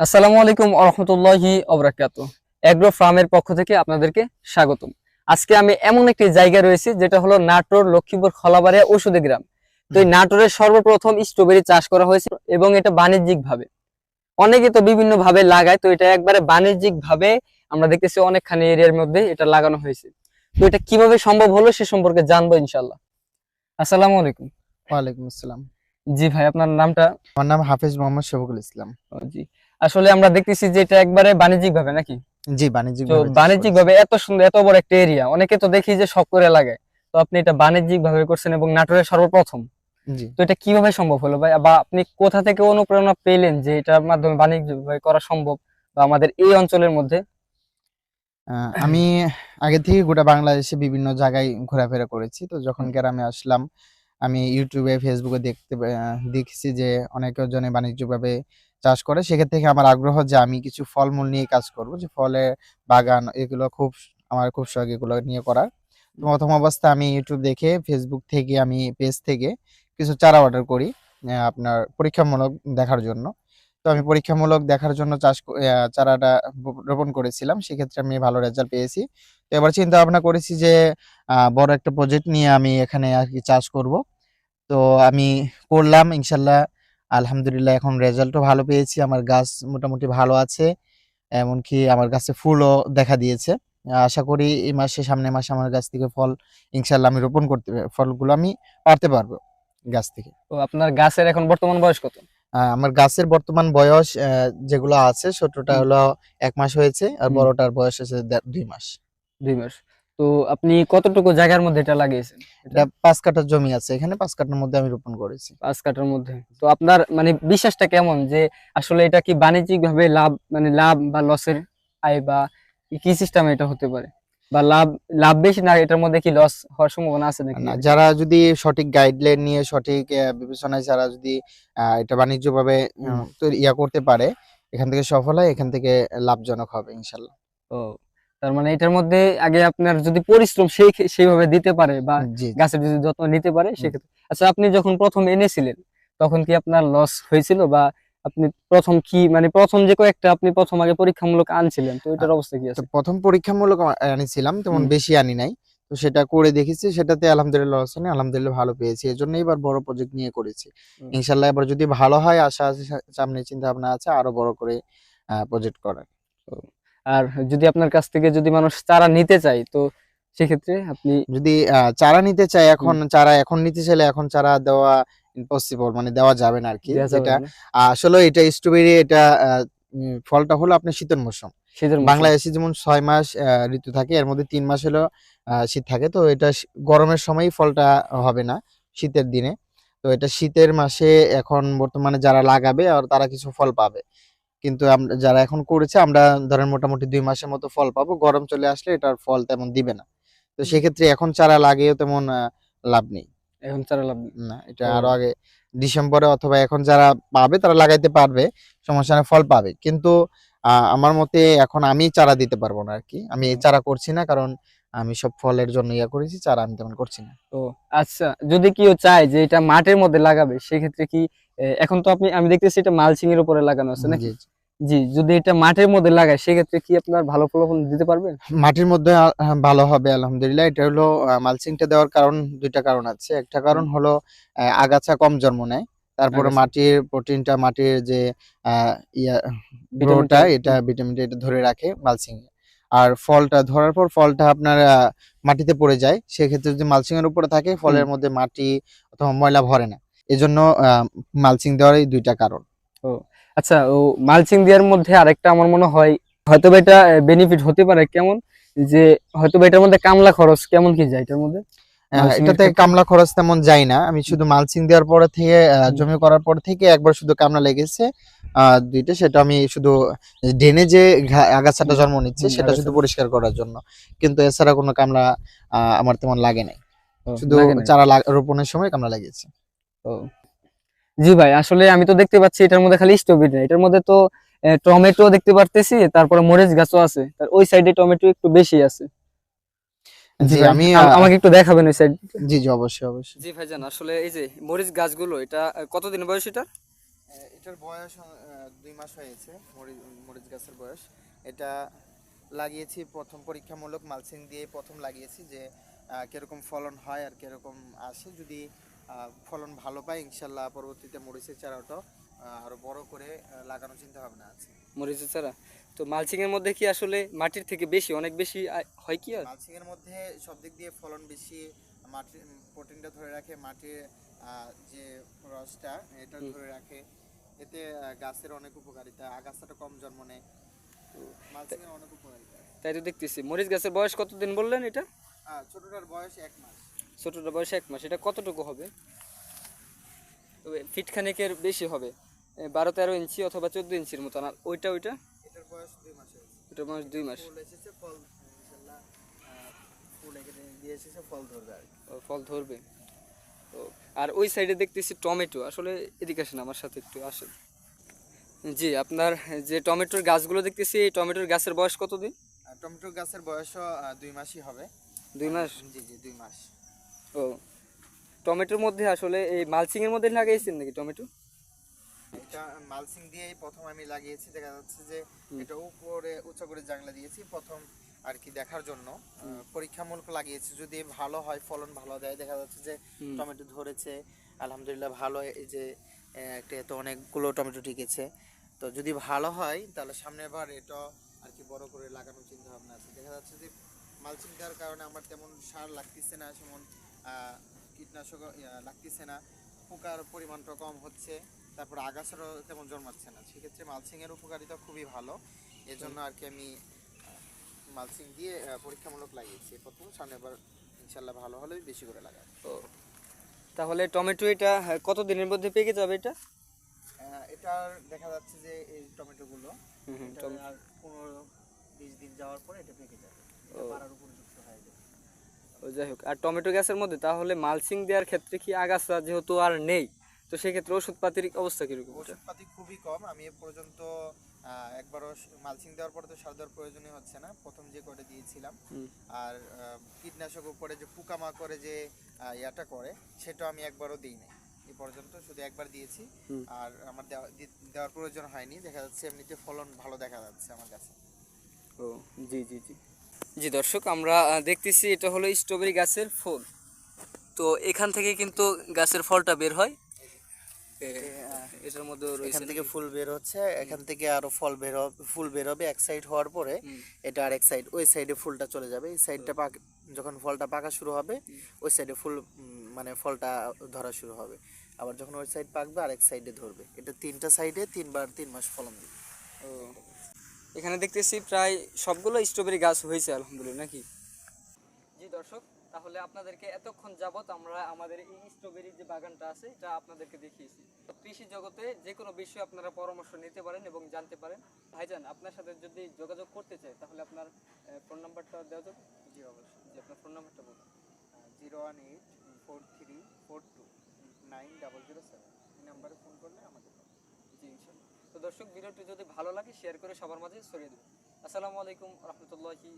আসসালামু আলাইকুম আরহামতুল্লাহি অবরাকাত এগ্রো ফার্মের পক্ষ থেকে আপনাদেরকে স্বাগতম। আজকে আমি এমন একটি জায়গায় রয়েছি যেটা হলো নাটোর লক্ষ্মীপুর খলাবাড়িয়া ঔষধি গ্রাম। তো এই নাটোরের সর্বপ্রথম স্ট্রবেরি চাষ করা হয়েছে এবং এটা বাণিজ্যিক ভাবে অনেকে তো বিভিন্ন ভাবে লাগায় তো এটা একবারে বাণিজ্যিক ভাবে আমরা দেখতেছি অনেকখানি এরিয়ার মধ্যে এটা লাগানো হয়েছে। তো এটা কীভাবে সম্ভব হলো সে সম্পর্কে জানব ইনশাল্লাহ আসসালামু আলাইকুম। ওয়ালাইকুম আসসালাম। জি ভাই আপনার নামটা? আমার নাম হাফিজ মোহাম্মদ শফিকুল ইসলাম। জি। আসলে আমরা দেখতেছি যে এটা একবারে বাণিজ্যিক ভাবে নাকি? জি বাণিজ্যিক তো বাণিজ্যিক ভাবে এত সুন্দর এত বড় একটা এরিয়া অনেকে তো দেখি যে শখ করে লাগায় তো আপনি এটা বাণিজ্যিক ভাবে করছেন এবং নাটোরের সর্বপ্রথম। তো এটা কীভাবে সম্ভব হলো ভাই? বা আপনি কোথা থেকে অনুপ্রেরণা পেলেন যে এটার মাধ্যমে বাণিজ্যিক ভাবে করা সম্ভব? বা আমাদের এই অঞ্চলের মধ্যে? আমি আগে থেকে গোটা বাংলাদেশে বিভিন্ন জায়গায় ঘোরাফেরা করেছি। তো যখন গ্রামে আসলাম আমি ইউটিউবে ফেসবুকে দেখতে দেখছি যে অনেক জনে বাণিজ্যিকভাবে চাষ করে, সেক্ষেত্রে থেকে আমার আগ্রহ যে আমি কিছু ফলমূল নিয়ে কাজ করব, যে ফলের বাগান এগুলো খুব আমার খুব শখ এগুলো নিয়ে করার। প্রথম অবস্থায় আমি ইউটিউব দেখে ফেসবুক থেকে আমি পেজ থেকে কিছু চারা অর্ডার করি আপনার পরীক্ষামূলক দেখার জন্য। তো আমি পরীক্ষামূলক দেখার জন্য চাষ চারাটা রোপণ করেছিলাম, সেক্ষেত্রে আমি ভালো রেজাল্ট পেয়েছি। তো এবার চিন্তা ভাবনা করেছি যে বড় একটা প্রজেক্ট নিয়ে আমি এখানে আর কি চাষ করব। তো আমি করলাম, ইনশাল্লাহ আলহামদুলিল্লাহ এখন রেজাল্টও ভালো পেয়েছি। আমার গাছ মোটামুটি ভালো আছে এমনকি আমার গাছে ফুলও দেখা দিয়েছে। আশা করি এই মাসে সামনের মাসে আমার গাছ থেকে ফল ইনশাল্লাহ আমি রোপণ করতে ফলগুলো আমি পারতে পারব গাছ থেকে। তো আপনার গাছের এখন বর্তমান বয়স কত? আমার গাছের বর্তমান বয়স যেগুলো আছে ছোটটা হলো এক মাস হয়েছে আর বড়টার বয়স হয়েছে দুই মাস। দুই মাস। তো আপনি কতটুকু জায়গার মধ্যে এটা লাগিয়েছেন? এটা পাঁচ কাঠার জমি আছে এখানে পাঁচ কাঠার মধ্যে আমি রোপণ করেছি। পাঁচ কাঠার মধ্যে। তো আপনার মানে বিশ্বাসটা কেমন যে আসলে এটা কি বাণিজ্যিক ভাবে লাভ মানে লাভ বা লসের আয় বা কি সিস্টেমে এটা হতে পারে? বা লাভ লাভ বেশি না এটার মধ্যে কি লস হওয়ার সম্ভাবনা আছে নাকি? না, যারা যদি সঠিক গাইডলাইন নিয়ে সঠিক বিবেচনায় যারা যদি আহ, এটা বাণিজ্যভাবে ইয়া করতে পারে এখান থেকে সফল হয় এখান থেকে লাভজনক হবে ইনশাল্লাহ। ও তার মানে এটার মধ্যে আগে আপনার যদি পরিশ্রম সেই সেইভাবে দিতে পারে বা গাছের যদি যত্ন নিতে পারে সেক্ষেত্রে আচ্ছা আপনি যখন প্রথম এনেছিলেন তখন কি আপনার লস হয়েছিল বা আপনি প্রথম কি মানে প্রথম যে কয়েকটা আপনি প্রথম আগে পরীক্ষামূলক আনছিলেন তো এটার অবস্থা কি আছে? প্রথম পরীক্ষামূলক আনিছিলাম তেমন বেশি আনি নাই। তো সেটা করে দেখেছি সেটাতে আলহামদুলিল্লাহ হোসেন আলহামদুলিল্লাহ ভালো পেয়েছি। এই জন্য এবার বড় প্রজেক্ট নিয়ে করেছি। ইনশাল্লাহ এবার যদি ভালো হয় আশা আছে সামনে চিন্তা ভাবনা আছে আরও বড় করে প্রজেক্ট করার। আর যদি আপনার কাছ থেকে যদি মানুষ চারা নিতে চায় তো সেক্ষেত্রে আপনি যদি চারা নিতে চাই এখন চারা এখন নিতে চাইলে এখন চারা দেওয়া ইম্পসিবল মানে দেওয়া যাবে না আর কি যেটা আসলে এটা স্ট্রবেরি এটা ফলটা হলো আপনার শীতের মৌসুম। বাংলাদেশে যেমন ছয় মাস আহ, ঋতু থাকে এর মধ্যে তিন মাস হলো আহ, শীত থাকে তো এটা গরমের সময় ফলটা হবে না শীতের দিনে। তো এটা শীতের মাসে এখন বর্তমানে যারা লাগাবে আর তারা কিছু ফল পাবে। কিন্তু আমরা যারা এখন করেছে আমরা ধরেন মোটামুটি দুই মাসের মতো ফল পাবো। গরম চলে আসলে এটার ফল তেমন দিবে না। তো সেক্ষেত্রে এখন চারা লাগিয়েও তেমন লাভ নেই। এখন চারা লাভ না এটা আরও আগে ডিসেম্বরে অথবা এখন যারা পাবে তারা লাগাইতে পারবে। সমস্যা ফল পাবে। কিন্তু আমার মতে এখন আমি চারা দিতে পারব না আর কি আমি এই চারা করছি না কারণ আমি সব ফলের জন্য ইয়া করেছি চারা আমি তেমন করছি না। তো আচ্ছা। যদি কেউ চায় যে এটা মাঠের মধ্যে লাগাবে সেক্ষেত্রে কি এখন তো আপনি আমি দেখতেছি এটা মালচিং এর উপরে লাগানো আছে নাকি? জি, যদি এটা মাঠের মধ্যে লাগায় সেক্ষেত্রে কি আপনার ভালো ফলাফল দিতে পারবেন? মাটির মধ্যে ভালো হবে আলহামদুলিল্লাহ। এটা হলো মালচিংটা দেওয়ার কারণ দুইটা কারণ আছে। একটা কারণ হলো আগাছা কম জন্ম নেয়। তারপরে মাটির প্রোটিনটা মাটির যে ইয়া গ্রোটা এটা ভিটামিনটা এটা ধরে রাখে মালচিং আর ফলটা ধরার পর ফলটা আপনার আহ, মাটিতে পড়ে যায়। সেক্ষেত্রে যদি মালচিং এর উপরে থাকে ফলের মধ্যে মাটি অথবা ময়লা ভরে না। এজন্য মালচিং দেওয়ার এই দুইটা কারণ। ও আচ্ছা ও মালচিং দেওয়ার মধ্যে আরেকটা আমার মনে হয় হয়তো এটা বেনিফিট হতে পারে কেমন? যে হয়তো এটার মধ্যে কামলা খরচ কেমন কি যায় এটার মধ্যে? এর এটাতে কামলা খরচ তেমন যায় না। আমি শুধু মালচিং দেওয়ার পরে থেকে জমি করার পর থেকে একবার শুধু কামলা লেগেছে। দুইটা সেটা আমি শুধু ডেনে যে আগাছাটা জন্ম নিচ্ছে সেটা শুধু পরিষ্কার করার জন্য। কিন্তু এছাড়া কোনো কামলা আহ, আমার তেমন লাগে নাই। শুধু চারা রোপণের সময় কামলা লেগেছে। ও। জি ভাই আসলে আমি তো দেখতে পাচ্ছি এটার মধ্যে খালি স্ট্রবেরি না এটার মধ্যে তো টমেটো দেখতে পারতেছি তারপরে মরিচ গাছও আছে। তার ওই সাইডে টমেটো একটু বেশি আছে। জি আমি আমাকে একটু দেখাবেন ওই সাইড জি জি অবশ্যই অবশ্যই। জি ভাইজান আসলে এই যে মরিচ গাছগুলো এটা কতদিন বয়স এটা এটার বয়স দুই মাস হয়েছে মরি- মরিচ গাছের বয়স। এটা লাগিয়েছি প্রথম পরীক্ষামূলক মালচিং দিয়ে প্রথম লাগিয়েছি যে আহ, কীরকম ফলন হয় আর কীরকম আসে। যদি ফলন ভালো পাই ইনশাল্লাহ পরবর্তীতে মরিচের চারাটা আরও বড় করে লাগানোর চিন্তা ভাবনা আছে। মরিচের চারা? তো মালচিং এর মধ্যে কি আসলে মাটির থেকে বেশি অনেক বেশি হয় কি মালচিং এর মধ্যে সব দিক দিয়ে ফলন বেশি মাটির প্রোটিনটা ধরে রাখে মাটির যে রসটা এটা ধরে রাখে। এতে গাছের অনেক উপকারিতা আগাছাটা কম জন্ম নেয়। মালচিং এর অনেক উপকারিতা তাই তো দেখতেছি। মরিচ গাছের বয়স কতদিন বললেন এটা? ছোটটার বয়স এক মাস। ছোটটা বয়স এক মাস এটা কতটুকু হবে? তবে ফিট খানেকের বেশি হবে বারো তেরো ইঞ্চি অথবা চোদ্দ ইঞ্চির মতো আর ওইটা ওইটা? এটার বয়স দুই মাস ওটার বয়স দুই মাস। ফুল ধরবে তো আর ওই সাইডে দেখতেছি টমেটো আসলে এদিকে আসেন আমার সাথে একটু আসেন। জি আপনার যে টমেটোর গাছগুলো দেখতেছি এই টমেটোর গাছের বয়স কতদিন? আর টমেটো গাছের বয়সও দুই মাসই হবে। দুই মাস? জি জি দুই মাস। ও। টমেটোর মধ্যে আসলে এই মালচিং এর মধ্যে লাগাইছেন নাকি টমেটো? এটা মালসিং দিয়েই প্রথম আমি লাগিয়েছি। দেখা যাচ্ছে যে এটা উপরে উঁচু করে জাংলা দিয়েছি প্রথম আর কি দেখার জন্য। পরীক্ষামূলক লাগিয়েছি। যদি ভালো হয় ফলন ভালো দেয় দেখা যাচ্ছে যে টমেটো ধরেছে আলহামদুলিল্লাহ ভালো এই যে একটা তো অনেকগুলো টমেটো টিকেছে তো যদি ভালো হয় তাহলে সামনের বার এটা আর কি বড় করে লাগানোর চিন্তা ভাবনা আছে। দেখা যাচ্ছে যে মালচিং দেওয়ার কারণে আমার তেমন সার লাগতেছে না আহ, কীটনাশক লাগতেছে না। পোকার পরিমাণটা কম হচ্ছে তারপর আগাছারও তেমন জন্মাচ্ছে না। সেক্ষেত্রে মালচিং এর উপকারিতা খুবই ভালো। এজন্য আর কি আমি মালচিং দিয়ে পরীক্ষামূলক লাগিয়েছি। প্রথম সামনের বার ইনশাল্লাহ ভালো হলে বেশি করে লাগাবো। ও তাহলে টমেটো এটা হ্যাঁ, কত দিনের মধ্যে পেকে যাবে এটা? এটার দেখা যাচ্ছে যে এই টমেটোগুলো। আর পনেরো বিশ দিন যাওয়ার পরে এটা পেকে যাবে। পাড়ার উপযুক্ত হয়ে যাবে। যাই হোক আর টমেটো গাছের মধ্যে তাহলে মালচিং দেওয়ার ক্ষেত্রে কি আগাছা যেহেতু আর নেই তো সেক্ষেত্রে ওষুধপাতির অবস্থা কীরকম? ওষুধপাতি খুবই কম আমি এ পর্যন্ত একবারও মালচিং দেওয়ার পরে তো সার দেওয়ার প্রয়োজনই হচ্ছে না প্রথম যে কটা দিয়েছিলাম। আর কীটনাশক উপরে যে পোকামাকড়ে যে ইয়াটা করে সেটা আমি একবারও দিই নাই এই পর্যন্ত শুধু একবার দিয়েছি। আর আমার দেওয়া- দেওয়ার প্রয়োজন হয়নি দেখা যাচ্ছে এমনিতে ফলন ভালো দেখা যাচ্ছে আমার কাছে। ও জি জি জি। জি দর্শক আমরা দেখতেছি এটা হলো স্ট্রবেরি গাছের ফুল। তো এখান থেকে কিন্তু গাছের ফলটা বের হয়। এটার মধ্যে এখান থেকে ফুল বের হচ্ছে এখান থেকে আরও ফল বের হবে ফুল বের হবে এক সাইড হওয়ার পরে। এটা আরেক সাইড ওই সাইডে ফুলটা চলে যাবে। এই সাইডটা পাক যখন ফলটা পাকা শুরু হবে ওই সাইডে ফুল মানে ফলটা ধরা শুরু হবে। আবার যখন ওই সাইড পাকবে আরেক সাইডে ধরবে। এটা তিনটা সাইডে তিনবার তিন মাস ফলন দিবে। ও এখানে দেখতেছি প্রায় সবগুলো স্ট্রবেরি গাছ হয়েছে আলহামদুলিল্লাহ নাকি? জি দর্শক তাহলে আপনাদেরকে এতক্ষণ যাবত আমরা আমাদের এই স্ট্রবেরি যে বাগানটা আছে এটা আপনাদেরকে দেখিয়েছি। তো কৃষি জগতে যে কোনো বিষয়ে আপনারা পরামর্শ নিতে পারেন এবং জানতে পারেন। ভাইজান আপনার সাথে যদি যোগাযোগ করতে চাই তাহলে আপনার ফোন নাম্বারটা দেওয়া যাবে? জি অবশ্যই। জি আপনার ফোন নাম্বারটা বলুন। Zero one eight four three four two nine double zero seven এই নাম্বারে ফোন করলে আমাদের। জি ইনশাল্লাহ। তো দর্শক, ভিডিওটি যদি ভালো লাগে শেয়ার করে সবার মাঝে ছড়িয়ে দেবেন আসসালামু আলাইকুম রহমতুল্লাহি